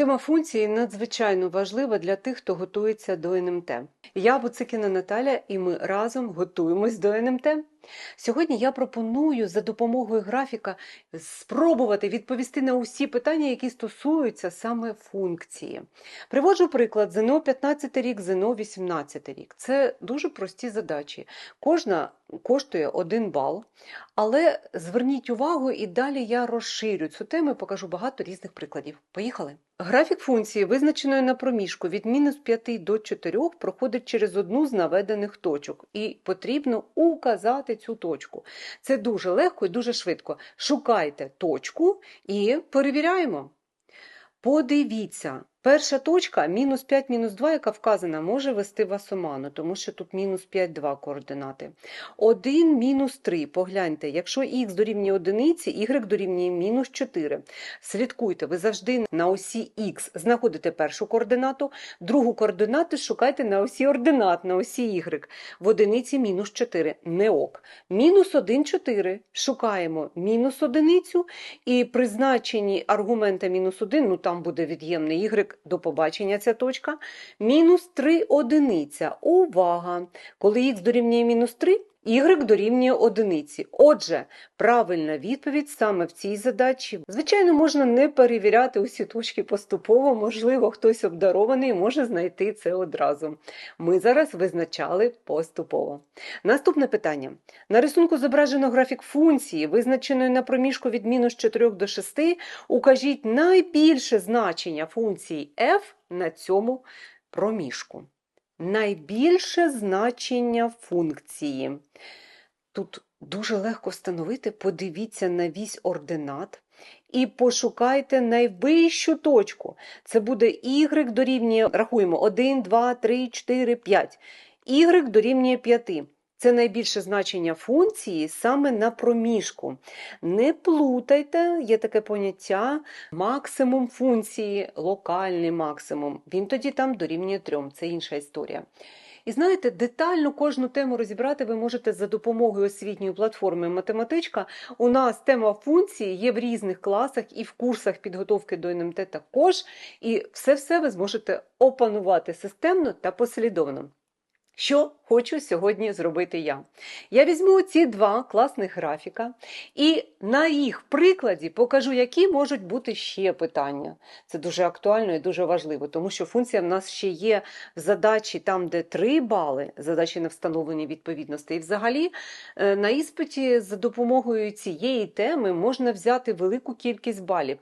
Тема функції надзвичайно важлива для тих, хто готується до НМТ. Я Буцикіна Наталя, і ми разом готуємось до НМТ. Сьогодні я пропоную за допомогою графіка спробувати відповісти на усі питання, які стосуються саме функції. Приводжу приклад ЗНО 15 рік, ЗНО 18 рік. Це дуже прості задачі. Кожна коштує 1 бал, але зверніть увагу, і далі я розширю цю тему і покажу багато різних прикладів. Поїхали! Графік функції, визначеної на проміжку від мінус 5 до 4, проходить через одну з наведених точок, і потрібно указати цю точку. Це дуже легко і дуже швидко. Шукайте точку і перевіряємо. Подивіться, перша точка мінус 5, мінус 2, яка вказана, може вести вас оману, тому що тут мінус 5, 2 координати. 1, мінус 3. Погляньте, якщо х дорівнює одиниці, y дорівнює мінус 4. Слідкуйте, ви завжди на осі х знаходите першу координату, другу координату шукайте на осі ординат, на осі y. В одиниці мінус 4. Не ок. Мінус 1, 4. Шукаємо мінус одиницю, і при значенні аргумента мінус 1, ну там буде від'ємний y, до побачення ця точка. Мінус 3 одиниця. Увага! Коли х дорівнює мінус 3, y дорівнює одиниці. Отже, правильна відповідь саме в цій задачі. Звичайно, можна не перевіряти усі точки поступово, можливо, хтось обдарований може знайти це одразу. Ми зараз визначали поступово. Наступне питання. На рисунку зображено графік функції, визначеної на проміжку від мінус 4 до 6, укажіть найбільше значення функції f на цьому проміжку. Найбільше значення функції. Тут дуже легко встановити, подивіться на вісь ординат і пошукайте найвищу точку. Це буде y дорівнює, рахуємо, 1, 2, 3, 4, 5. y дорівнює 5. Це найбільше значення функції саме на проміжку. Не плутайте, є таке поняття максимум функції, локальний максимум. Він тоді там дорівнює 3, це інша історія. І знаєте, детально кожну тему розібрати ви можете за допомогою освітньої платформи Математичка. У нас тема функції є в різних класах і в курсах підготовки до НМТ також. І все-все ви зможете опанувати системно та послідовно. Що хочу сьогодні зробити я? Я візьму ці два класних графіка і на їх прикладі покажу, які можуть бути ще питання. Це дуже актуально і дуже важливо, тому що функція в нас ще є в задачі там, де 3 бали, задачі на встановлення відповідності. І взагалі е, на іспиті за допомогою цієї теми можна взяти велику кількість балів.